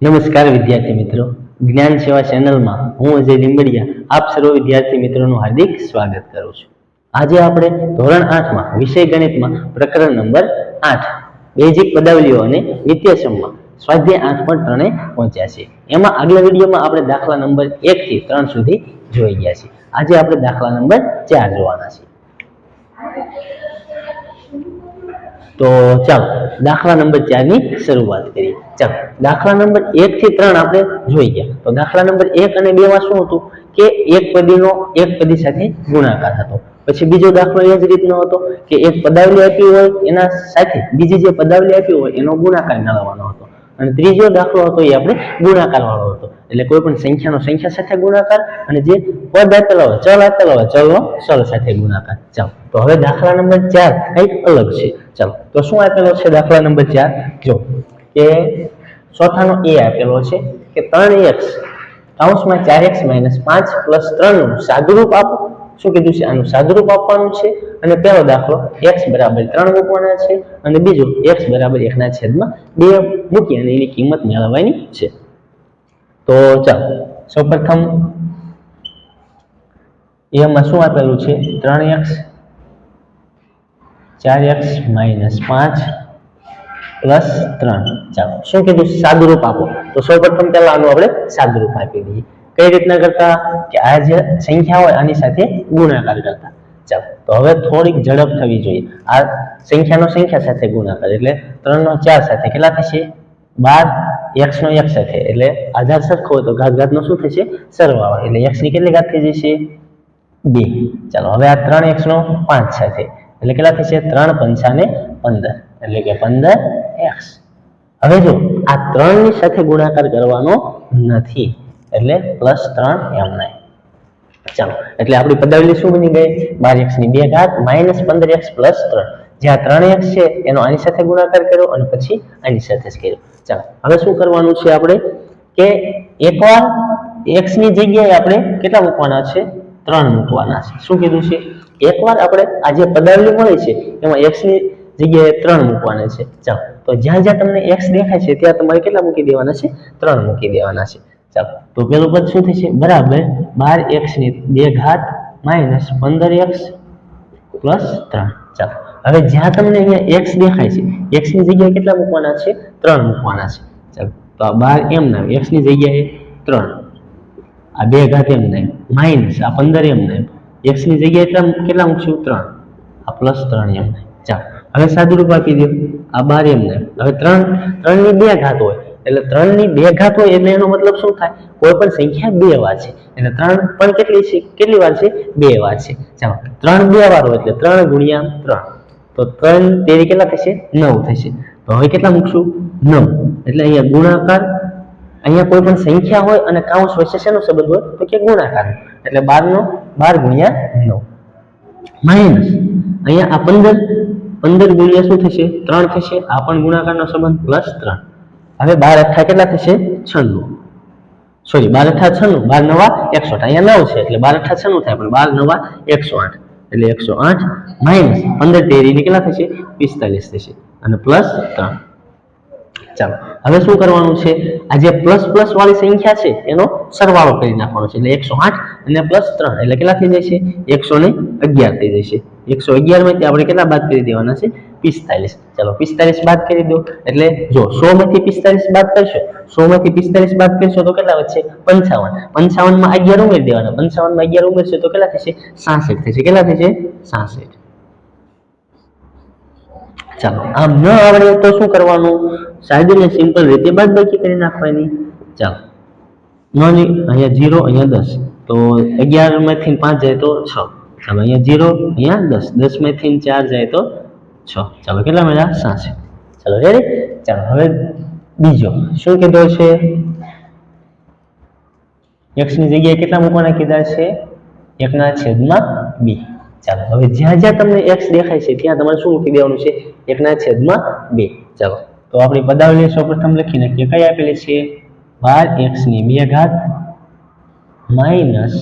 નમસ્કાર વિદ્યાર્થી મિત્રો. જ્ઞાન સેવા ચેનલમાં હું અજય લીંબડિયા, આપ સર્વ વિદ્યાર્થી મિત્રોનું હાર્દિક સ્વાગત કરું છું. આજે આપણે ધોરણ આઠમાં વિષય ગણિતમાં પ્રકરણ નંબર આઠ બેઝિક પદાવલીઓ અને વ્યત્યાસમમાં સ્વાધ્યાય આઠ પણ ત્રણે પહોંચ્યા છે એમાં આગલા વિડીયોમાં આપણે દાખલા નંબર એક થી ત્રણ સુધી જોઈ ગયા છે આજે આપણે દાખલા નંબર ચાર જોવાના છે તો ચાલો, દાખલા નંબર ચારની શરૂઆત કરીએ. ચાલો, દાખલા નંબર એક થી ત્રણ આપણે જોઈ ગયા. તો દાખલા નંબર એક અને બે માં શું હતું? કે એક પદીનો એક પદી સાથે ગુણાકાર હતો પછી બીજો દાખલો એ જ રીતનો હતો કે એક પદાવલી આપી હોય, એના સાથે બીજી જે પદાવલી આપી હોય, એનો ગુણાકાર મેળવવાનો હતો. અને ત્રીજો દાખલો હતો એ આપણે ગુણાકાર વાળો હતો. એટલે કોઈ પણ સંખ્યાનો સંખ્યા સાથે ગુણાકાર અને જે પદ આપેલા હોય, ચલ આપેલા હોય, ચલનો ચલ સાથે ગુણાકાર. ચાલો, તો હવે દાખલા નંબર ચાર કંઈક અલગ છે. ચાલો, તો શું આપેલો છે દાખલા નંબર ચાર? જો, કે ચોથાનો એ આપેલો છે કે ત્રણ એક્સ કૌંસમાં ચાર એક્સ માઇનસ પાંચ પ્લસ ત્રણનું સાદુરૂપ આપો. શું કીધું છે? આનું સાદુરૂપ આપવાનું છે. અને પહેલો દાખલો એક્સ બરાબર ત્રણ મૂકવાના છે અને બીજો એક્સ બરાબર એકના છેદમાં બે મૂકી અને એની કિંમત મેળવવાની છે. તો ચાલો, સૌપ્રથમ એમાં શું આપેલું છે? ત્રણ એક્સ, ચાર એક્સ માઇનસ પાંચ પ્લસ ત્રણ. ચાલો, શું કીધું? સાદુરૂપ આપો. તો સૌપ્રથમ પહેલા આનું આપણે સાદુરૂપ આપી દઈએ. કઈ રીતના કરતા? કે આ જે સંખ્યા હોય આની સાથે ગુણાકાર કરતા. ચાલો, તો હવે થોડીક ઝડપ થવી જોઈએ. આ સંખ્યાનો સંખ્યા સાથે ગુણાકાર, એટલે ત્રણ નો ચાર સાથે કેટલા થશે? બાર. એક્સ નો એક સાથે એટલે આધાર સરખો હોય તો ઘાત ઘાતનો શું થશે? સરવાળો. એટલે એક્સની કેટલી ઘાત થઈ જશે? બે. ચાલો, હવે આ ત્રણ એક્સ નો પાંચ સાથે એટલે કેટલા થશે? ત્રણ પંચાને પંદર. એટલે કે પંદર એક્સ હવે જો, આ ત્રણની સાથે ગુણાકાર કરવાનો નથી. એટલે પ્લસ ત્રણ એમ નહીં. ચાલો, એટલે આપણી પદાવલી શું બની ગઈ? બાર એક્સની બે ઘાત, માઇનસ પંદર એક્સ પ્લસ ત્રણ. જ્યાં ત્રણ એક્સ છે, એનો આની સાથે ગુણાકાર કર્યો અને પછી આની સાથે જ કર્યો. ચાલો, હવે શું કરવાનું છે આપણે? કે એકવાર એક્સની જગ્યાએ આપણે કેટલા મૂકવાના છે? ત્રણ મૂકવાના છે. શું કીધું છે? એકવાર આપણે આ જે પદાવલી મળી છે, એમાં એક્સની જગ્યાએ ત્રણ મૂકવાના છે. ચાલો, તો જ્યાં જ્યાં તમને એક્સ દેખાય છે, ત્યાં તમારે કેટલા મૂકી દેવાના છે? ત્રણ મૂકી દેવાના છે. ચાલો, તો પેલું પદ શું થશે? બરાબર, બાર એક્સની બે ઘાત માઇનસ પંદર એક્સ પ્લસ ત્રણ. ચાલો હવે જ્યાં તમને અહીંયા એક્સ દેખાય છે એક્સની જગ્યાએ કેટલા મૂકવાના છે? ત્રણ મૂકવાના છે. ચાલો, તો આ બાર એમ ના એક્સની જગ્યાએ ત્રણ. આ બે ઘાત એમ નહીં માઇનસ આ પંદર એમ નામ એક્સની જગ્યાએ એટલા કેટલા મૂકશું? ત્રણ. આ પ્લસ ત્રણ એમ ના ચાલો, હવે સાદુરૂપ આપી દો. આ બાર એમ નામ હવે ત્રણ, ત્રણની બે ઘાત હોય. એટલે ત્રણની બે ઘાત હોય એટલે એનો મતલબ શું થાય? કોઈ પણ સંખ્યા બે વાર છે. એટલે ત્રણ પણ કેટલી છે? કેટલી વાર છે? બે વાર છે. ચાલો, ત્રણ બે વાર હોય એટલે ત્રણ ગુણ્યા ત્રણ. તો ત્રણ તેરી કેટલા થશે? નવ થશે. તો હવે કેટલા મૂકશું? નવ. એટલે અહીંયા ગુણાકાર, અહીંયા કોઈ પણ સંખ્યા હોય અને કાઉન્સ વચ્ચે શેનો સંબંધ હોય? તો કે ગુણાકાર. એટલે બાર નો બાર ગુણ્યા નવ. માઇનસ. અહીંયા આ પંદર પંદર ગુણ્યા શું થશે? ત્રણ થશે. આ પણ ગુણાકારનો સંબંધ પ્લસ ત્રણ. હવે બાર અઠા કેટલા થશે? છન્નું. સોરી, બાર અઠા છન્નું, બાર નવા એકસો આઠ અહીંયા નવ છે એટલે બાર અઠા છન્નું થાય, પણ બાર નવા એકસો આઠ એટલે એકસો આઠ માઇનસ પંદર તેરી કેટલા થશે? પિસ્તાલીસ થશે. અને પ્લસ ત્રણ. ચાલો, હવે શું કરવાનું છે? આ જે પ્લસ પ્લસ વાળી સંખ્યા છે, એનો સરવાળો કરી નાખવાનો છે. એટલે એકસો આઠ અને પ્લસ ત્રણ, એટલે કેટલા થઈ જશે? એકસો ને અગિયાર થઈ જશે. એકસો અગિયારમાંથી આપણે કેટલા બાદ કરી દેવાના છે? પિસ્તાલીસ ચાલો પિસ્તાલીસ બાદ કરી દો. એટલે જો સો માંથી પિસ્તાલીસ બાદ કરશો સો માંથી પિસ્તાલીસ બાદ કરશો તો કેટલા વધશે? પંચાવન. માં અગિયાર ઉમેરી દેવાના. પંચાવનમાં અગિયાર ઉમેરશો તો કેટલા થશે? સાસઠ થશે. કેટલા થશે? સાસઠ. ચાલો, આમ ન આવડે તો શું કરવાનું? સાદી ને સિમ્પલ રીતે બાદબાકી કરી નાખવાની. ચાલો. ન અહીંયા જીરો અહીંયા દસ. તો અગિયારમાંથી પાંચ જાય તો છ. ચાલો, અહીંયા જીરો અહીંયા દસ. દસમાંથી ચાર જાય તો છ. ચાલો, કેટલા મળ્યા? સાસઠ. ચાલો રેડી ચાલો, હવે બીજો. શું કીધો છે? એક્સની જગ્યાએ કેટલા મૂકવાના કીધા છે? એકના છેદમાં બી. ચાલો, હવે જ્યાં જ્યાં તમને એક્સ દેખાય છે, ત્યાં તમારે શું મૂકી દેવાનું છે? એકના છેદમાં બે. ચાલો. તો આપણી પદાવલી સૌપ્રથમ લખી નાખીએ કઈ આપેલી છે? બાર એક્સની બે ઘાત માઇનસ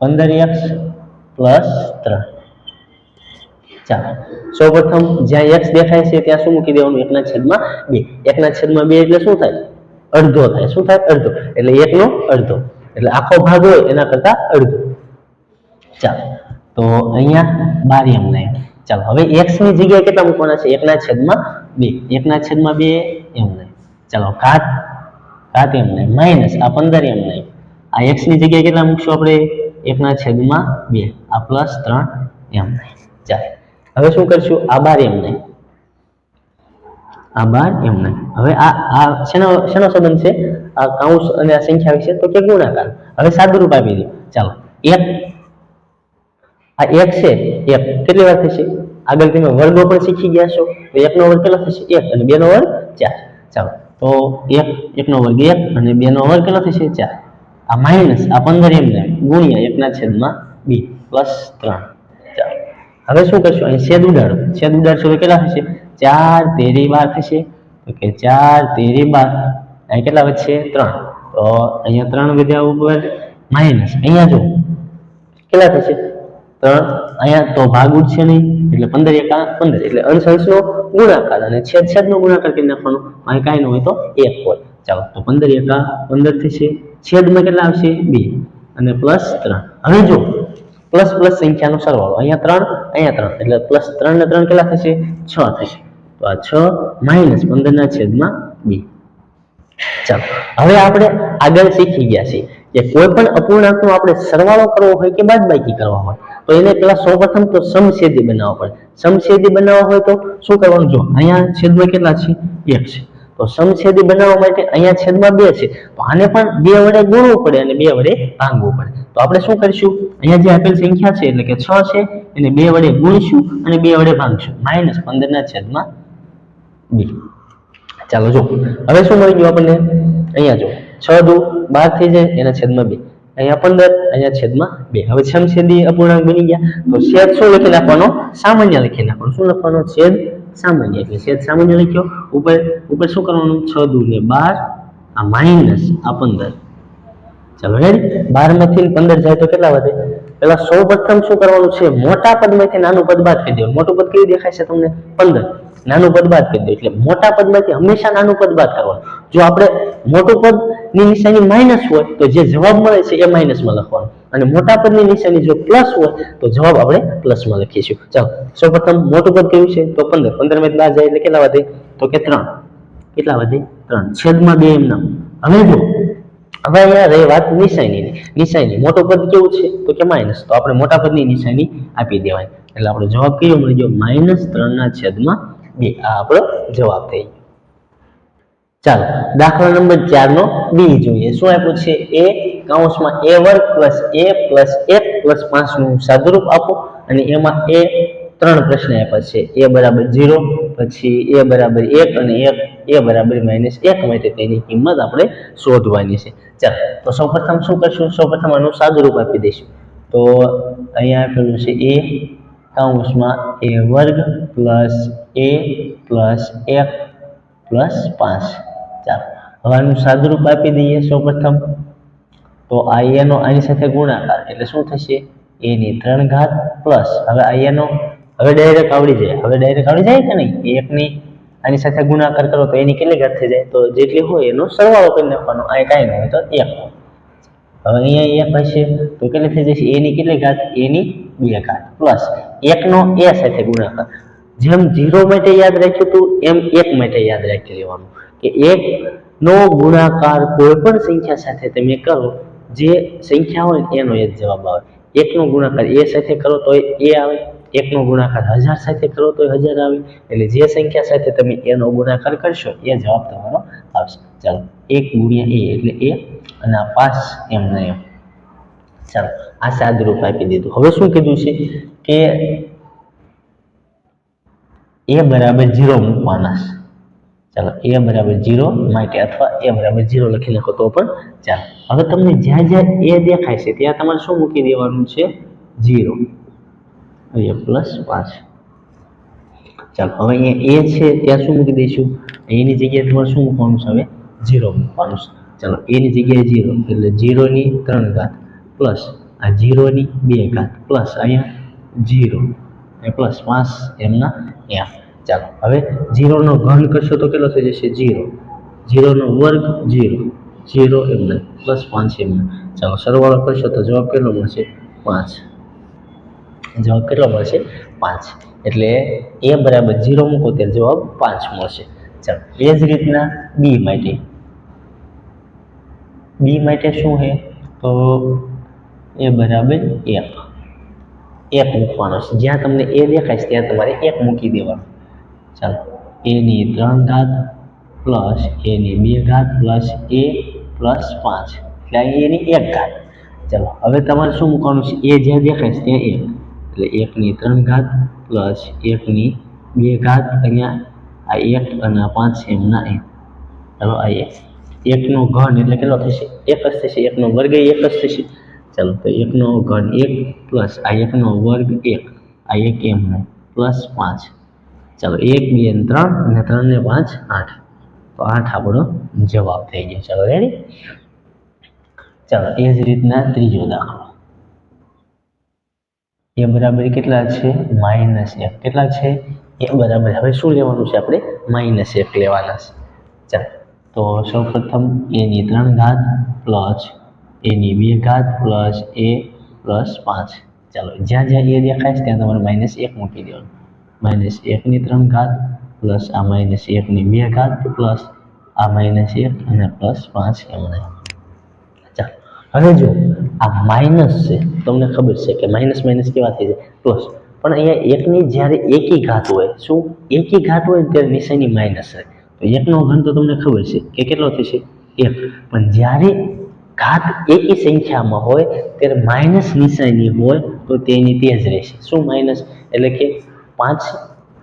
પંદર એક્સ પ્લસ ત્રણ. ચાલો. સૌપ્રથમ જ્યાં એક્સ દેખાય છે ત્યાં શું મૂકી દેવાનું? એકના છેદમાં બે. એકના છેદમાં બે એટલે શું થાય? અડધો થાય. શું થાય? અડધો. એટલે એકનો અડધો. એટલે આખો ભાગ હોય એના કરતા અડધો. ચાલો. તો અહીંયા બાર એમ નહીં ચાલો, હવે x ની જગ્યાએ કેટલા મૂકવાના છે? એકના છેદમાં બે. એકના છેદમાં બે એમ નહીં. ચાલો, ઘાત ઘાત એમ નહીં. માઇનસ, આ પંદર એમ નહીં. આ x ની જગ્યાએ કેટલા મૂકશું આપણે? એકના છેદમાં બે. આ પ્લસ ત્રણ એમ નહીં. ચાલો, હવે શું કરશું? આ બાર એમ નહીં. આ બાર એમ નહીં. હવે આ આ શેનો શેનો સંબંધ છે? આ કાઉન્સ અને આ સંખ્યા વિશે? તો કે ગુણાકાર. હવે સાદુરૂપ આપી દો ચાલો, એક આ એક છે, એક. કેટલી વાર થશે? આગળ તમે વર્ગો પણ શીખી ગયા છો. તો એકનો વર્ગ કેટલો થશે? એક અને બેનો વર્ગ ચાર. ચાલો. તો એક, એકનો વર્ગ એક અને બેનો વર્ગ કેટલો થશે? ચાર. આ માઇનસ આ પંદર એમ ને ગુણ્યા એકના છેદમાં બી પ્લસ ત્રણ. ચાલો. હવે શું કરશું? અહીં છેદ ઉડાડો. છેદ ઉડાડશો તો કેટલા થશે? ચાર તેરી બાર થશે. તો કે ચાર તેરી બાર. અહીં કેટલા વધશે? ત્રણ. તો અહીંયા ત્રણ વધ્યા ઉપર માઇનસ અહીંયા જો કેટલા થશે? ત્રણ, અહીંયા તો ભાગ ઉડશે નહીં, એટલે પંદર એકા પંદર, એટલે અંશ નો ગુણાકાર અને છેદ છેદનો ગુણાકાર કરી નાખવાનો? અહીં કાંઈ ન હોય તો એક હોય. ચાલો, તો પંદર એકા પંદર થશે, છેદમાં કેટલા આવશે? બે. અને પ્લસ ત્રણ. હવે જો, પ્લસ પ્લસ સંખ્યાનો સરવાળો. અહીંયા ત્રણ અહીંયા ત્રણ. એટલે પ્લસ ત્રણ ને ત્રણ કેટલા થશે? છ થશે. તો આ છ માઇનસ પંદરના છેદમાં બે. ચાલો, હવે આપણે આગળ શીખી ગયા છીએ કે કોઈ પણ અપૂર્ણાંકનો આપણે સરવાળો કરવો હોય કે બાદબાકી કરવા હોય તો એને પેલા સૌપ્રથમ તો સમછેદી બનાવવા પડે. સમછેદી બનાવવા હોય તો શું કરવાનું? જો અહીંયા છેદમાં કેટલા છે? એક છે. તો સમછેદી બનાવવા માટે અહીંયા છેદમાં બે છે. તો આને પણ બે વડે ગુણવું પડે અને બે વડે ભાંગવું પડે. તો આપણે શું કરીશું? અહીંયા જે આપેલ સંખ્યા છે એટલે કે છ છે, એને બે વડે ગુણીશું અને બે વડે ભાંગશું. માઇનસ પંદરના છેદમાં બે. ચાલો જો. હવે શું મળી ગયું આપણને? અહીંયા જો. છ દુ બાર થઈ જાય, એના છેદમાં બે. અહીંયા પંદર, અહીંયા છેદમાં બે. હવે સમછેદી અપૂર્ણાંક બની ગયા. તો છેદ શું લખી નાખવાનો? સામાન્ય લખી નાખવાનો. શું લખવાનો? છેદ સામાન્ય. એટલે છેદ સામાન્ય લખ્યો. ઉપર ઉપર શું કરવાનું? છ દુ ને બાર, આ માઇનસ આ પંદર. ચાલો રેડી બારમાંથી પંદર જાય તો કેટલા વધે? પેલા સૌ પ્રથમ શું કરવાનું છે? મોટા પદમાંથી નાનું પદ બાદ કરી દો મોટું પદ કેવું દેખાય છે તમને? પંદર. નાનું પદ બાદ કરી દો એટલે મોટા પદમાંથી હંમેશા નાનું પદ બાદ કરવાનું. જો આપણે મોટું પદ ની નિશાની માઇનસ હોય તો જે જવાબ મળે છે એ માઇનસમાં લખવાનું. અને મોટા પદની નિશાની જો પ્લસ હોય તો જવાબ આપણે પ્લસમાં લખીશું. ચાલો, સૌપ્રથમ મોટું પદ કયું છે? તો પંદર. પંદરમાં ના જાય એટલે કેટલા વધે? તો કે ત્રણ. કેટલા વધે? ત્રણ. છેદમાં બે એમના. હવે જો હવે અહીંયા રહી વાત નિશાનીની. નિશાની મોટો પદ કેવું છે? તો કે માઇનસ તો આપણે મોટા પદની નિશાની આપી દેવાય એટલે આપણો જવાબ કયો મળી ગયો માઇનસ ત્રણના છેદમાં બે. આ આપણો જવાબ થઈ ગયો. ચાલો, દાખલા નંબર ચાર નો બી જોઈએ. શું આપ્યું છે? એ કૌંસમાં એ વર્ગ પ્લસ એ પ્લસ એક પ્લસ પાંચનું સાદુરૂપ આપો અને એમાં એ ત્રણ પ્રશ્ન આપ્યા છે. એ બરાબર ઝીરો પછી એ બરાબર એક અને એક એ બરાબર માઇનસ એક, માટે તેની કિંમત આપણે શોધવાની છે. ચાલો, તો સૌપ્રથમ શું કરશું? સૌપ્રથમ આનું સાદુરૂપ આપી દઈશું. તો અહીંયા આપેલું છે એ કૌંસમાં એ વર્ગ પ્લસ એ પ્લસ એક પ્લસ પાંચ. ચાલો હવે આનું આપી દઈએ સૌપ્રથમ. તો આ આની સાથે ગુણાકાર, એટલે શું થશે? એની ત્રણ ઘાત પ્લસ હવે આ હવે ડાયરેક્ટ આવડી જાય. હવે ડાયરેક્ટ આવડી જાય કે નહીં? એકની આની સાથે ગુણાકાર કરો તો એની કેટલી ઘાત થઈ જાય? તો જેટલી હોય એનો સરવાળો કરી નાખવાનો. આ કાંઈ નહીં હોય તો એક હવે અહીંયા એક હશે. તો કેટલી થઈ જશે? એની કેટલી ઘાત? એની બે ઘાત પ્લસ એકનો એ સાથે ગુણાકાર. જેમ ઝીરો માટે યાદ રાખ્યું હતું, એમ એક માટે યાદ રાખી લેવાનું. કે એક નો ગુણાકાર કોઈ પણ સંખ્યા સાથે તમે કરો, જે સંખ્યા હોય એનો એ જ જવાબ આવે. એકનો ગુણાકાર એ સાથે કરો તો એ આવે એકનો ગુણાકાર હજાર સાથે કરો તો હજાર આવે, એટલે જે સંખ્યા સાથે તમે એનો ગુણાકાર કરશો એ જવાબ તમારો આવશે. ચાલો, એક ગુણ્યા એ એટલે એ અને આ પાંચ એમ ને એમ. ચાલો, આ સાદરૂપ આપી દીધું. હવે શું કીધું છે કે એ બરાબર ઝીરો મૂકવાના છે. ચાલો એ બરાબર ઝીરો માટે અથવા એ બરાબર ઝીરો લખી નાખો તો પણ ચાલો. હવે તમને જ્યાં જ્યાં એ દેખાય છે, ત્યાં તમારે શું મૂકી દેવાનું છે? ઝીરો અહીંયા પ્લસ પાંચ. ચાલો, હવે અહીંયા એ છે, ત્યાં શું મૂકી દઈશું? એની જગ્યાએ તમારે શું મૂકવાનું છે હવે? ઝીરો મૂકવાનું છે. ચાલો એની જગ્યાએ ઝીરો એટલે ઝીરોની ત્રણ ઘાત પ્લસ આ ઝીરોની બે ઘાત પ્લસ અહીંયા એ પ્લસ પાંચ એમના એમ ચાલો. હવે જીરોનો ઘન કરશો તો કેટલો થઈ જશે? જીરો જીરોનો વર્ગ જીરો જીરો એમને પ્લસ પાંચ એમને ચાલો, સરવાળો કરશો તો જવાબ કેટલો મળશે? પાંચ. જવાબ કેટલો મળશે? પાંચ. એટલે એ બરાબર જીરો મૂકો ત્યારે જવાબ પાંચ મળશે. ચાલો, એ જ રીતના બી માટે. બી માટે શું છે? તો એ બરાબર એક. એક મૂકવાનો છે. જ્યાં તમને એ દેખાય છે, ત્યાં તમારે એક મૂકી દેવાનું. ચાલો. એની ત્રણ ઘાત પ્લસ એની બે ઘાત પ્લસ એ પ્લસ પાંચ. એટલે એની એક ઘાત. ચાલો, હવે તમારે શું મૂકવાનું છે? એ જ્યાં દેખાય છે ત્યાં એક. એટલે એકની ત્રણ ઘાત પ્લસ એકની બે ઘાત અહીંયા આ એક અને પાંચ એમના એક ચાલો, આ એક. એકનો ઘન એટલે કેટલો થશે? એક જ થશે. એકનો વર્ગ એક જ થશે. ચાલો, તો એકનો ઘન એક પ્લસ આ એકનો વર્ગ એક. આ એક એમનો પ્લસ પાંચ. ચાલો એક, બે અને ત્રણ અને ત્રણ ને પાંચ, આઠ. તો આઠ આપણો જવાબ થઈ ગયો. ચાલો રેડી ચાલો, એ જ રીતના ત્રીજો દાખલો. એ બરાબર કેટલા છે? માઇનસ એફ કેટલા છે? એ બરાબર. હવે શું લેવાનું છે આપણે? માઇનસ એફ લેવાના છે. ચાલો, તો સૌપ્રથમ એની ત્રણ ઘાત પ્લસ એની બે ઘાત પ્લસ એ પ્લસ પાંચ. ચાલો, જ્યાં જ્યાં એ દેખાય છે, ત્યાં તમારે માઇનસ એક મૂકી દેવાનું. માઇનસ એકની ત્રણ ઘાત પ્લસ આ માઇનસ એકની બે ઘાત પ્લસ આ માઇનસ એક અને પ્લસ પાંચ એમને હવે જો, આ માઇનસ છે, તમને ખબર છે કે માઇનસ માઇનસ કેવા થઈ જાય પ્લસ પણ અહીંયા એકની જ્યારે એકી ઘાત હોય, શું? એકી ઘાત હોય ત્યારે નિશાની માઇનસ હોય. તો એકનો ઘન તો તમને ખબર છે કે કેટલો થશે એક પણ જ્યારે ઘાત એકી સંખ્યામાં હોય, ત્યારે માઇનસ નિશાની હોય, તો તેની તે જ રહેશે. શું માઇનસ એટલે કે પાંચ,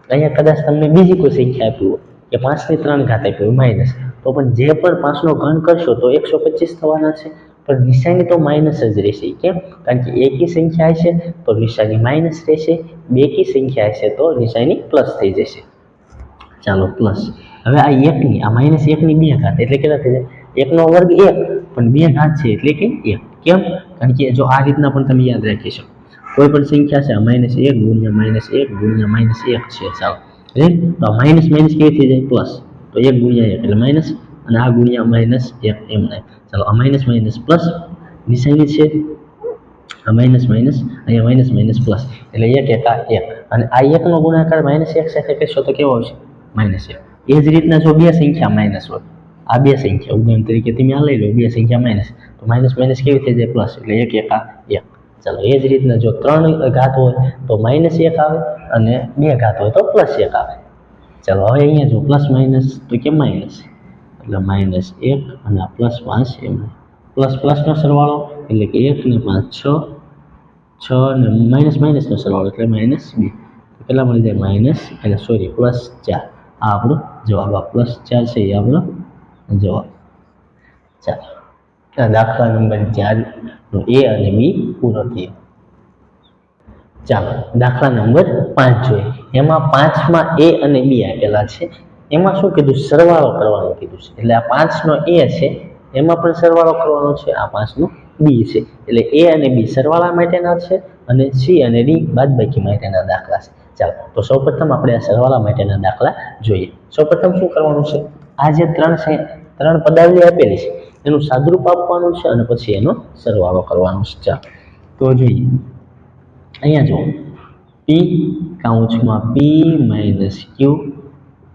અહીંયા કદાચ તમને બીજી કોઈ સંખ્યા આપી હોય, કે પાંચની ત્રણ ઘાત આપી હોય, માઇનસ. તો પણ જે પણ પાંચનો ઘન કરશો તો એકસો પચીસ થવાના છે. પણ નિશાની તો માઇનસ જ રહેશે, કેમ? કારણ કે એકી સંખ્યા હશે તો નિશાની માઇનસ રહેશે બેકી સંખ્યા હશે તો નિશાની પ્લસ થઈ જશે. ચાલો, પ્લસ. હવે આ એકની, આ માઇનસ એકની બે ઘાત, એટલે કેટલા થઈ જાય? એકનો વર્ગ એક, પણ બે ઘાત છે એટલે કે એક, કેમ? કારણ કે જો આ રીતના પણ તમે યાદ રાખી શકો. કોઈ પણ સંખ્યા છે માઇનસ એક ગુણ્યા માઇનસ એક ગુણ્યા માઇનસ એક છે ચાલો રાઈટ તો માઇનસ માઇનસ કેવી થઈ જાય? પ્લસ તો એક ગુણ્યા એક એટલે માઇનસ અને આ ગુણ્યા માઇનસ એક એમ નહીં ચાલો, આ માઇનસ માઇનસ પ્લસ નિશાની છે. આ માઇનસ માઇનસ અહીંયા માઇનસ માઇનસ પ્લસ એટલે એક એકા એક. અને આ એકનો ગુણાકાર માઇનસ એક સાથે કરશો તો કેવો આવશે? માઇનસ એક. એ જ રીતના જો બે સંખ્યા માઇનસ હોય, આ બે સંખ્યા ઉદાહરણ તરીકે તમે આ લઈ લો, બે સંખ્યા માઇનસ તો માઇનસ માઇનસ કેવી થઈ જાય? પ્લસ એટલે એક એકા એક. ચાલો, એ જ રીતના જો ત્રણ ઘાત હોય તો માઇનસ એક આવે અને બે ઘાત હોય તો પ્લસ એક આવે. ચાલો, હવે અહીંયા જો પ્લસ માઇનસ તો કે માઇનસ એટલે માઇનસ એક અને પ્લસ પાંચ એમ. પ્લસ પ્લસનો સરવાળો એટલે કે એક ને પાંચ, છ. છ ને માઇનસ માઇનસનો સરવાળો એટલે માઇનસ બે. કેટલા મળી જાય? માઇનસ એટલે સોરી પ્લસ ચાર. આ આપણો જવાબ આ પ્લસ ચાર છે, એ આપણો જવાબ. ચાલો. દાખલા નંબર ચારનો એ અને બી પૂરો થયો. ચાલો, દાખલા નંબર પાંચ જોઈએ. એમાં પાંચમાં એ અને બી આપેલા છે. એમાં શું કીધું? સરવાળો કરવાનું કીધું છે. એટલે આ પાંચનો એ છે, એમાં પણ સરવાળો કરવાનો છે. આ પાંચનો બી છે. એટલે એ અને બી સરવાળા માટેના છે અને સી અને ડી બાદબાકી માટેના દાખલા છે. ચાલો, તો સૌપ્રથમ આપણે આ સરવાળા માટેના દાખલા જોઈએ. સૌપ્રથમ શું કરવાનું છે? આ જે ત્રણ છે, ત્રણ પદાવલી આપેલી છે. એનું સાદરૂપ આપવાનું છે અને પછી એનો સરવાળો કરવાનો છે. ચાલો. તો જોઈએ અહીંયા જુઓ. પી કાઉચમાં પી માઇનસ ક્યુ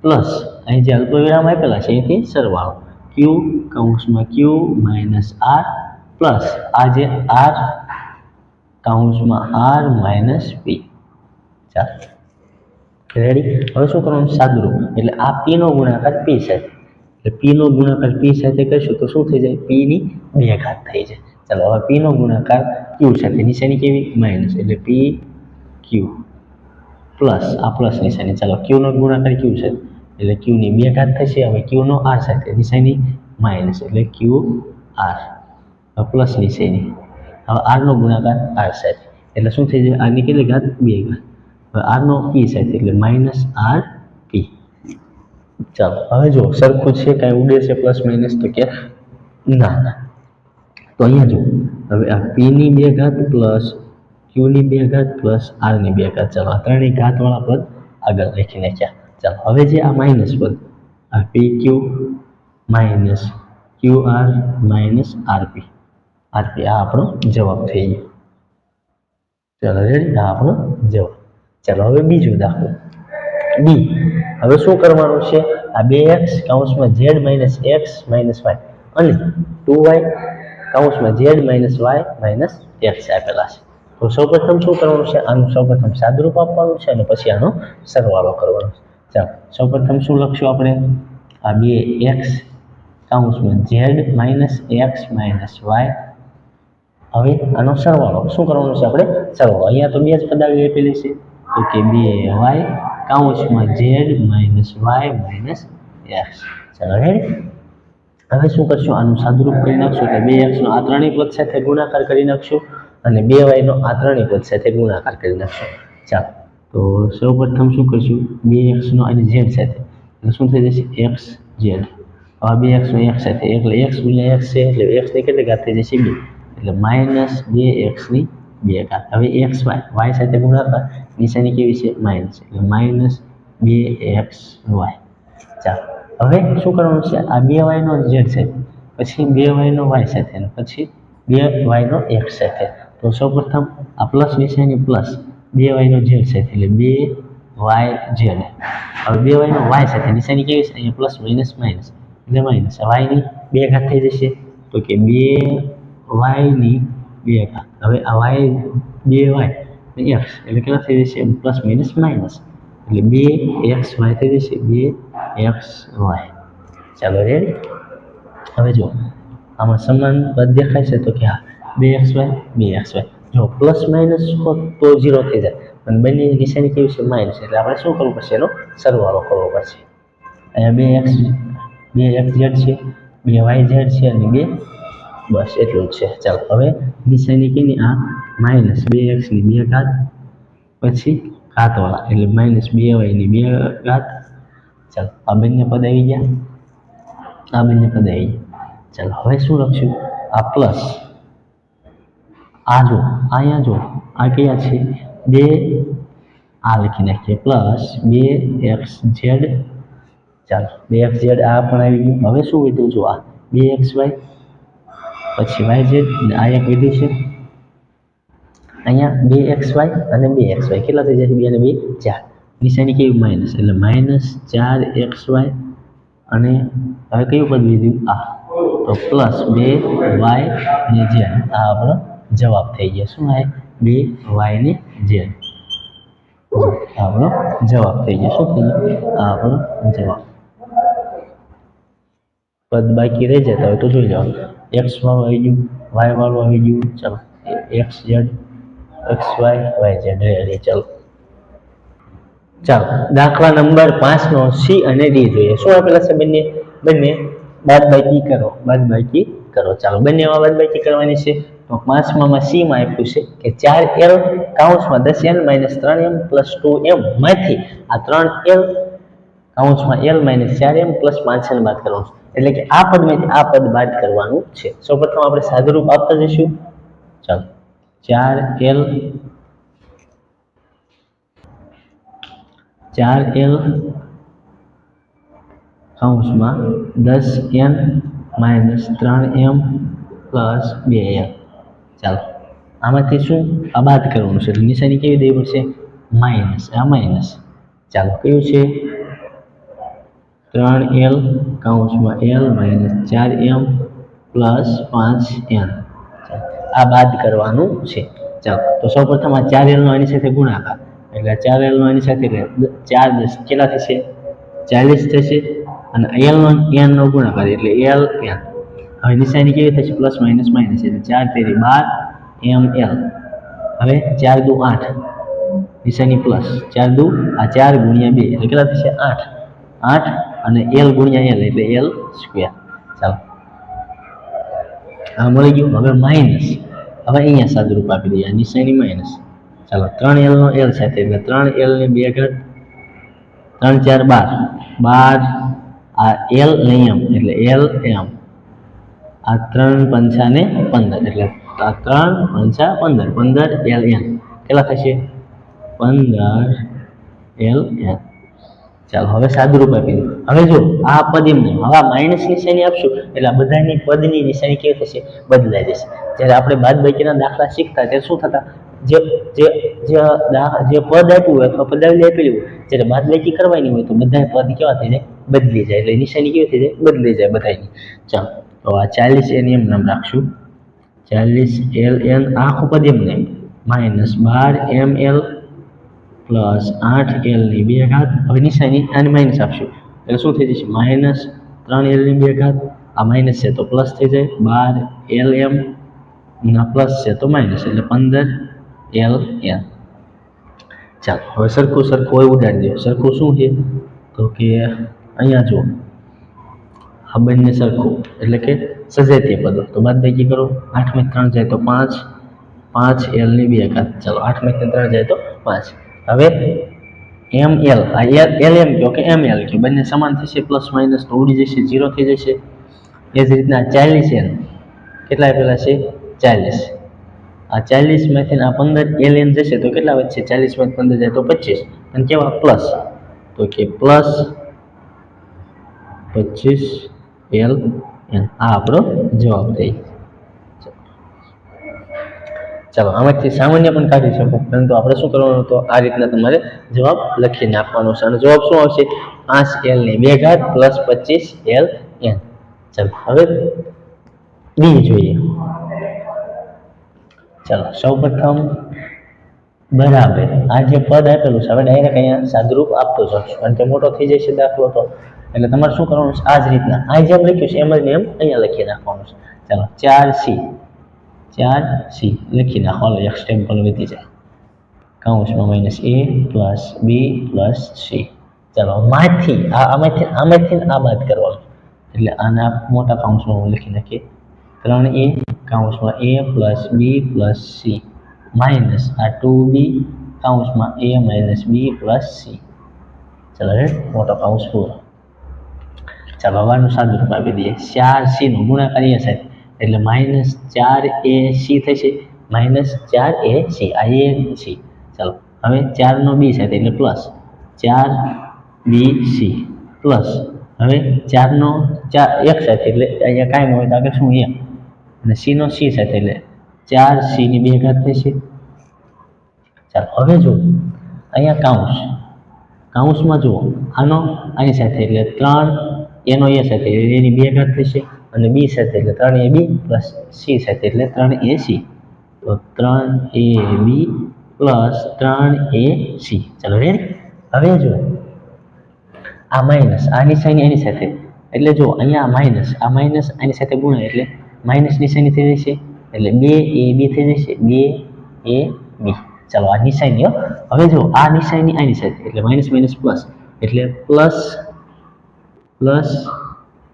પ્લસ અહીં જે અલ્પવિરામ આપેલા છે એથી સરવાળો. ક્યુ કાઉન્સમાં ક્યુ માઇનસ આર પ્લસ આ જે આર કાઉન્સમાં આર માઇનસ પી ચાલો. રેડી હવે શું કરવાનું? સાદુરૂપ. એટલે આ પીનો નો ગુણાકાર પી સાથે એટલે પી નો ગુણાકાર પી સાથે કરશું તો શું થઈ જાય? પીની બે ઘાત થઈ જાય. ચાલો, હવે પીનો ગુણાકાર ક્યુ સાથે. નિશાની કેવી? માઇનસ એટલે પી ક્યુ પ્લસ આ પ્લસ નિશાની. ચાલો ક્યુનો ગુણાકાર ક્યુ છે. એટલે ક્યુની બે ઘાત થશે. હવે ક્યુ નો આર સાથે. નિશાની માઇનસ એટલે ક્યુ આર પ્લસ નિશાની. હવે આરનો ગુણાકાર આર સાથે. એટલે શું થઈ જાય? આરની કેટલી ઘાત? બે ઘાત. હવે આરનો p સાથે. એટલે માઇનસ આર પી ચાલો, હવે જો સરખું છે કાંઈ ઉડે છે પ્લસ માઇનસ તો કે ના ના. તો અહીંયા જુઓ, હવે આ પીની બે ઘાત પ્લસ ક્યુની બે ઘાત પ્લસ આરની બે ઘાત. ચાલો, આ ત્રણેય ઘાતવાળા પદ આગળ લખી નાખ્યા. ચાલો, હવે જે આ માઇનસ પદ, આ P Q minus Q R minus RP RP આ આપણો જવાબ થઈ ગયો. ચાલો રેડી આ આપણો જવાબ. ચાલો, હવે બીજો દાખલો. બી હવે શું કરવાનું છે? આ બે X કાઉન્સમાં Z minus X minus Y અને two Y કાઉન્સમાં Z minus Y minus X આપેલા છે. તો સૌપ્રથમ શું કરવાનું છે? આનું સૌપ્રથમ સાદરૂપ આપવાનું છે અને પછી આનો સરવાળો કરવાનો છે. ચાલો, સૌપ્રથમ શું લખશું આપણે? આ બે X કાઉન્સમાં Z minus X minus Y હવે આનો સરવાળો. શું કરવાનું છે આપણે? સરવાળો. અહીંયા તો બે જ પદાવલી આપેલી છે. તો કે બે Y કાઉન્સમાં Z minus Y minus X. ચાલો? હવે શું કરશું? આનું સાદુરૂપ કરી નાખશું એટલે બે એક્સનો આ ત્રણેય પદ સાથે ગુણાકાર કરી નાખશું અને બે વાયનો આ ત્રણેય પદ સાથે ગુણાકાર કરી નાખશું. ચાલો. તો સૌપ્રથમ શું કરશું? બે એક્સનો અને ઝેડ સાથે. એટલે શું થઈ જશે? X Z. હવે બે એક્સનો એક્સ સાથે. એટલે એક્સ ગુણ્યા એક્સ છે એટલે એક્સની કેટલી ઘાત થઈ જશે? બે. એટલે માઇનસ બે એક્સની બે ઘાત. હવે એક્સ વાય. વાય સાથે ગુણાકાર. નિશાની કેવી છે? માઇનસ એટલે માઇનસ બે એક્સ વાય ચાલો. હવે શું કરવાનું છે? આ બે વાયનો ઝેડ છે. પછી બે વાયનો વાય સાથે પછી બે વાયનો એક્સ સાથે. તો સૌપ્રથમ આ પ્લસ નિશાની પ્લસ બે વાયનો ઝેડ સાથે એટલે બે વાય ઝેડ હવે બે વાયનો વાય સાથે નિશાની કેવી છે? અહીંયા પ્લસ માઇનસ માઇનસ એટલે માઇનસ વાયની બે ઘાત થઈ જશે. તો કે બે વાયની બે ઘાત. હવે આ વાય બે વાય એક્સ એટલે કેટલા થઈ જશે પ્લસ માઇનસ માઇનસ એટલે બે એક્સ વાય થઈ જશે બે એક્સ વાય ચાલો રેડી હવે જો આમાં સમાન પદ દેખાય છે તો કે હા બે એક્સ વાય બે એક્સ વાય જો પ્લસ માઇનસ હોત તો ઝીરો થઈ જાય પણ બંને નિશાની કેવી છે માઇનસ એટલે આપણે શું કરવું પડશે એનો સરવાળો કરવો પડશે અહીંયા બે એક્સ બે એક્સ ઝેડ છે બે વાય ઝેડ છે અને બે બસ એટલું જ છે. ચાલો, હવે નિશાની કેની આ માઇનસ બે એક્સની બે ઘાત, પછી ઘાતવાળા, એટલે માઇનસ બે વાયની બે ઘાત. ચાલો, આ બંને પદ આવી ગયા. આ બંને પદ આવી ગયા. ચાલો, હવે શું લખશું? આ પ્લસ, આ જો અહીંયા જો આ કયા છે? બે, આ લખી નાખીએ, પ્લસ બે એક્સ ઝેડ. ચાલો, બે એક્સ ઝેડ આ પણ આવી ગયું. હવે શું વધ્યું? જો આ બે એક્સ વાય પછી વાય ઝેડ આ એક વિધિ છે. અહીંયા બે એક્સ વાય અને બે એક્સ વાય કેટલા થઈ જશે? બે અને બે, ચાર. નિશાની કેવી માઇનસ એટલે માઇનસ ચાર એક્સ વાય અને હવે કયું પદ લીધું આ. તો પ્લસ બે વાય ને ઝેડ આ આપણો જવાબ થઈ ગયો. શું થાય? બે વાય ને ઝેડ આપણો જવાબ થઈ ગયો. શું થઈ આ આપણો જવાબ. પદ બાકી રહી જતા હોય તો જોઈ લેવાનું. એક્સ વાળું આવી ગયું વાય વાળું આવી ગયું, ચાલો. X Z X Y Y Z ready ચાલો. ચાલો, દાખલા નંબર પાંચનો સી અને ડી જોઈએ. શું આપેલા છે બંને? બંને. બાદ બાકી કરો, બાદ બાકી કરો. ચાલો બંનેમાં બાદ બાકી કરવાની છે. તો પાંચમામાં સીમાં આપ્યું છે કે ચાર એલ કાઉન્સમાં દસ એલ માઇનસ ત્રણ એમ પ્લસ ટુ એમ માંથી આ ત્રણ એલ કાઉન્સમાં એલ માઇનસ ચાર એમ પ્લસ પાંચ એલ બાદ કરવાનું છે. એટલે કે આ પદમાંથી આ પદ બાદ કરવાનું છે. સૌપ્રથમ આપણે સાદુરૂપ આપતા જઈશું. ચાલો. ચાર એલ ચાર એલ કૌંસમાં દસ એન માઇનસ ત્રણ એમ પ્લસ બે એમ ચાલો. આમાંથી શું? આ બાદ કરવાનું છે. નિશાની કેવી દેવી પડશે? માઇનસ આ માઇનસ ચાલો. કયું છે? ત્રણ એલ કાઉન્સમાં એલ માઇનસ ચાર એમ પ્લસ પાંચ એન આ બાદ કરવાનું છે. ચાલો, તો સૌપ્રથમ આ ચાર એલનો એની સાથે ગુણાકાર. એટલે ચાર એલનો એની સાથે ચાર દસ કેટલા થશે? ચાલીસ થશે. અને એલનો એનનો ગુણાકાર એટલે એલ એન હવે નિશાની કેવી થશે? પ્લસ માઇનસ માઇનસ એટલે ચાર તેરી બાર એમ એલ હવે ચાર દુ આઠ. નિશાની પ્લસ ચાર દુ, આ ચાર ગુણ્યા બે. એટલે કેટલા થશે? આઠ. આઠ અને એલ ગુણ્યા એલ એટલે એલ સ્ક્વેર ચાલો આ મળી ગયું હવે માઇનસ હવે અહીંયા સાદુરૂપ આપી દઈએ આ નિશાની માઇનસ ચાલો ત્રણ એલ નો એલ સાથે એટલે ત્રણ એલ ને બે ઘાત ત્રણ ચાર બાર બાર આ એલ ને એમ એટલે એલ એમ આ ત્રણ પંચા ને પંદર એટલે આ ત્રણ પંચા પંદર પંદર એલ એન કેટલા થશે પંદર એલ એન ચાલો, હવે સાદુરૂપ આપી દઉં હવે જો, આ પદ એમ નહીં હવે માઇનસ નિશાની આપશું, એટલે આ બધાની પદની નિશાની કેવી થશે? બદલાઈ જશે. જ્યારે આપણે બાદ બાકીના દાખલા શીખતા, ત્યારે શું થતા? જે જે જે જે પદ આપ્યું હોય, અથવા પદાવલી આપેલી હોય, જ્યારે બાદ બાકી કરવાની હોય, તો બધા પદ કેવા થઈ જાય? બદલી જાય. એટલે નિશાની કેવી થઈ જાય? બદલી જાય બધાની ચાલો, તો આ ચાલીસ એની એમ નામ રાખશું. ચાલીસ એલ એન આખું પદ એમ નહીં. માઇનસ બાર એમ એલ પ્લસ આઠ એલની બે ઘાત હવે નિશાની આને માઇનસ આપશું. એટલે શું થઈ જશે? માઇનસ ત્રણ એલની બે ઘાત, આ માઇનસ છે તો પ્લસ થઈ જાય. બાર એલ એમ ના પ્લસ છે તો માઇનસ એટલે પંદર એલ એમ ચાલો, હવે સરખું સરખું હોય ઉડાડી દો સરખું શું છે? તો કે અહીંયા જુઓ. આ બંને સરખું. એટલે કે સજાતીય પદો. તો બાદ બાકી કરો. આઠમાં ત્રણ જાય તો પાંચ. પાંચ એલની બે ઘાત. ચાલો આઠમાં ત્રણ જાય તો પાંચ. હવે એમ એલ આ એલ એમ કહો કે એમ એલ કહો બંને સમાન થશે પ્લસ માઇનસ તો ઉડી જશે ઝીરો થઈ જશે. એ જ રીતના ચાલીસ એલ કેટલા આપેલા છે? ચાલીસ. આ ચાલીસમાંથી આ પંદર એલ એન જશે, તો કેટલા વધશે? ચાલીસમાંથી પંદર જાય તો પચીસ. અને કેવા? પ્લસ તો કે પ્લસ પચીસ એલ એન આ આપણો જવાબ થઈ ચાલો, આમાંથી સામાન્ય પણ કાઢી શકો. પરંતુ આપણે શું કરવાનું તો આ રીતના તમારે જવાબ લખીને આપવાનો છે. અને જવાબ શું આવશે? પાંચ એલની બે ઘાત પ્લસ પચીસ એલ એન ચાલો, હવે બી જોઈએ. ચાલો, સૌપ્રથમ બરાબર. આ જે પદ આપેલું છે, હવે ડાયરેક્ટ અહીંયા સાદરૂપ આપતો જશો અને તે મોટો થઈ જશે દાખલો તો. એટલે તમારે શું કરવાનું છે? આ જ રીતના. આ જેમ લખ્યું છે, એમ જ એમ અહીંયા લખી નાખવાનું છે. ચાલો, ચાર સી ચાર સી લખી નાખો હાલો એક સ્ટેપ વધી જાય કૌંસમાં minus A plus B plus C ચાલો માંથી આ આમાંથી આમાંથી આ બાદ કરવાનું એટલે આના મોટા કાઉન્સમાં હું લખી નાખીએ ત્રણ A કાઉન્સમાં A plus B plus C minus આ two B કાઉન્સમાં A minus B plus C ચાલો મોટો કાઉન્સ પૂરો ચાલો હવાનું સાદું રૂપ આપી દઈએ ચાર સીનું ગુણાકાર સાહેબ એટલે માઇનસ ચાર એ સી થશે માઇનસ ચાર એ સી આ એ સી ચાલો, હવે ચારનો બી સાથે એટલે પ્લસ ચાર બી સી પ્લસ હવે ચારનો ચાર, એક સાથે એટલે અહીંયા કાંઈ ન હોય તો આગળ શું એક અને સીનો સી સાથે એટલે ચાર સીની બે ઘાત થશે ચાલો, હવે જુઓ, અહીંયા કાઉન્સ કાઉન્સમાં જુઓ, આનો આની સાથે એટલે ત્રણ, એનો એ સાથે એની બે ઘાત થશે અને બી સાથે એટલે ત્રણ એ બી પ્લસ સી સાથે એટલે ત્રણ એ સી તો ત્રણ એ બી પ્લસ ત્રણ એ સી ચાલો રેડી હવે જુઓ. આ માઇનસ આ નિશાની એની સાથે. એટલે જો અહીંયા માઇનસ આ માઇનસ આની સાથે ગુણાય એટલે માઇનસ નિશાની થઈ જશે. એટલે બે એ બી થઈ જશે, બે એ બી ચાલો, આ નિશાની હવે જો આ નિશાની આની સાથે. એટલે માઇનસ માઇનસ પ્લસ એટલે પ્લસ પ્લસ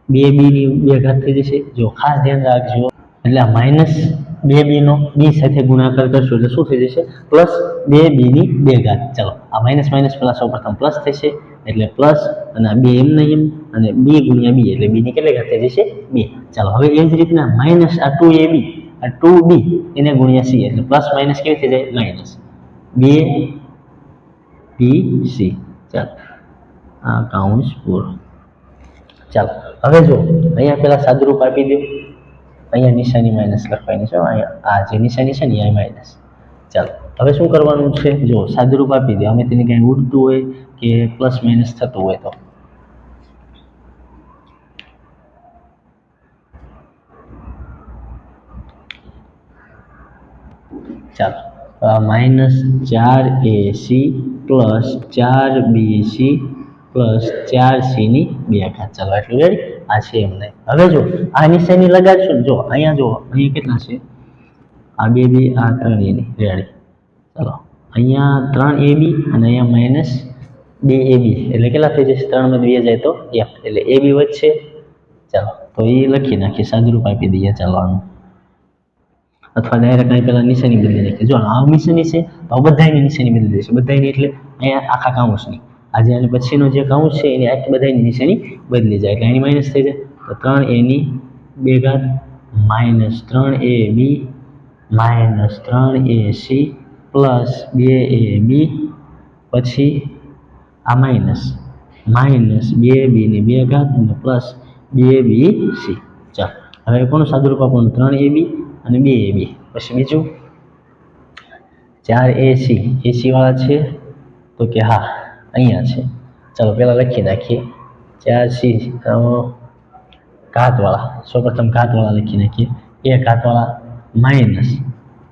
બે બીની બે ઘાત થઈ જશે. જો ખાસ ધ્યાન રાખજો. એટલે આ માઇનસ બે બીનો બી સાથે ગુણાકાર કરશો એટલે શું થઈ જશે? પ્લસ બે બીની બે ઘાત ચાલો, આ માઇનસ માઇનસ પ્લસ પ્રથમ પ્લસ થશે. એટલે પ્લસ અને આ બે એમ ને એમ. અને બી ગુણ્યા બી એટલે બીની કેટલી ઘાત થઈ જશે? બે. ચાલો, હવે એ જ રીતના માઇનસ આ ટુ એ બી આ ટુ બી એને ગુણ્યા સી એટલે પ્લસ માઇનસ કેવી થઈ જાય? માઇનસ બે બી સી ચાલો, આ કાઉન્સ પૂરો ચાલો. હવે જો, અહીંયા પેલા સાદુરૂપ આપી દો અહીંયા નિશાની માઇનસ લખવાની છે. અહીંયા આ જે નિશાની છે ને અહીંયા માઇનસ. ચાલો, હવે શું કરવાનું છે? જો, સાદુરૂપ આપી દો અમે તેને કંઈ ઉડતું હોય કે પ્લસ માઇનસ થતું હોય તો. ચાલો માઇનસ ચાર એ સી પ્લસ ચાર બી સી પ્લસ ચાર સીની બે ઘાત ચાલો એટલું રેડી આ છે એમ નહીં હવે જો, આ નિશાની લગાડશો જો, અહીંયા જો, અહીંયા કેટલા છે? આ બે, બી, આ ત્રણ એની રેડી. ચાલો, અહીંયા ત્રણ એ બી અને અહીંયા માઇનસ બે એ બી. એટલે કેટલા થઈ જશે? ત્રણમાં બે જાય તો એક. એટલે એ બી વધશે. ચાલો, તો એ લખી નાખીએ, સાદુરૂપ આપી દઈએ, ચાલો આનું. અથવા ડાયરેક્ટ અહીં પહેલાં નિશાની બદલી નાખીએ જો, આ નિશાની છે તો બધાની નિશાની બદલી દેશે બધાની એટલે અહીંયા આખા કાઉન્સની આજે અને પછીનો જે કાઉન્સ છે, એની આખી બધાની નિશાની બદલી જાય. એટલે એની માઇનસ થઈ જાય. તો ત્રણ એની બે ઘાત માઇનસ ત્રણ એ બી માઇનસ ત્રણ એ સી પ્લસ બે એ બી પછી આ માઇનસ માઇનસ બે બીની બે ઘાત અને પ્લસ બે બી સી ચાલો. હવે કોનું સાદુરૂપ આપણું ત્રણ એ બી અને બે એ બી પછી બીજું? ચાર એસી વાળા છે? તો કે હા. અહીંયા છે ચાલો પહેલાં લખી નાખીએ ચાર સી ઘાતવાળા સૌપ્રથમ ઘાતવાળા લખી નાખીએ એ ઘાતવાળા માઇનસ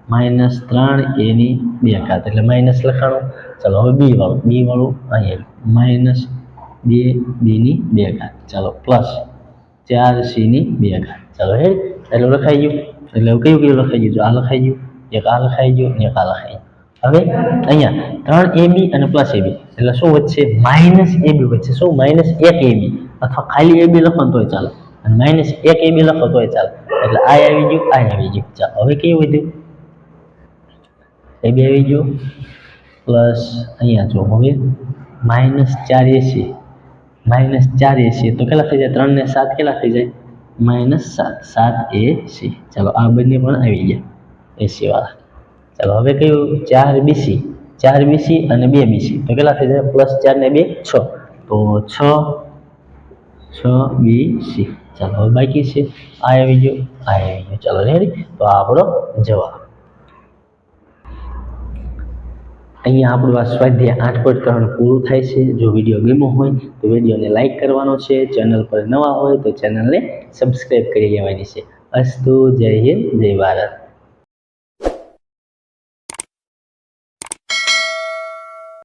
માઇનસ ત્રણ એની બે ઘાત એટલે માઇનસ લખાણું ચાલો હવે બી વાળું બી વાળું અહીંયા માઇનસ બે બીની બે ઘાત ચાલો પ્લસ ચાર સીની બે ઘાત ચાલો હે એટલે લખાઈ ગયું એટલે હવે કયું કયું લખાઈ ગયું જો આ લખાઈ ગયું એક આ લખાઈ ગયું અને એક આ લખાઈ ગયું હવે અહીંયા ત્રણ એ બી અને પ્લસ એ બી એટલે શું વચ્ચે માઇનસ એ બી વચ્ચે શું? માઇનસ એક એ બી અથવા ખાલી એ બી લખો તોય ચાલે. અને માઇનસ એક એ બી લખો તોય ચાલે. એટલે આ આવી ગયું આ આવી ગયું. ચાલો, હવે કેવું વધ્યું? એ બી આવી ગયું, પ્લસ અહીંયા જો હવે માઇનસ ચાર એસી માઇનસ ચાર એસી તો કેટલા થઈ જાય? ત્રણ ને સાત કેટલા થઈ જાય? માઇનસ સાત. સાત એસી ચાલો, આ બંને પણ આવી ગયા એસી વાળા. ચાલો, હવે કયું? ચાર બીસી ચાર બીસી અને બે બીસી તો કેટલા થઈ જાય? પ્લસ ચાર ને બે, છ. તો છ છ બી સી ચાલો, હવે બાકી છે. આ આવી ગયો, આ આવી ગયો. ચાલો રેડી તો આ આપણો જવાબ. અહીંયા આપણું આ સ્વાધ્યાય આઠ ત્રણ પૂરું થાય છે. જો વીડિયો ગમ્યો હોય, તો વિડીયોને લાઇક કરવાનો છે. ચેનલ પર નવા હોય, તો ચેનલને સબસ્ક્રાઈબ કરી લેવાની છે. અસ્તુ, જય હિન્દ, જય ભારત.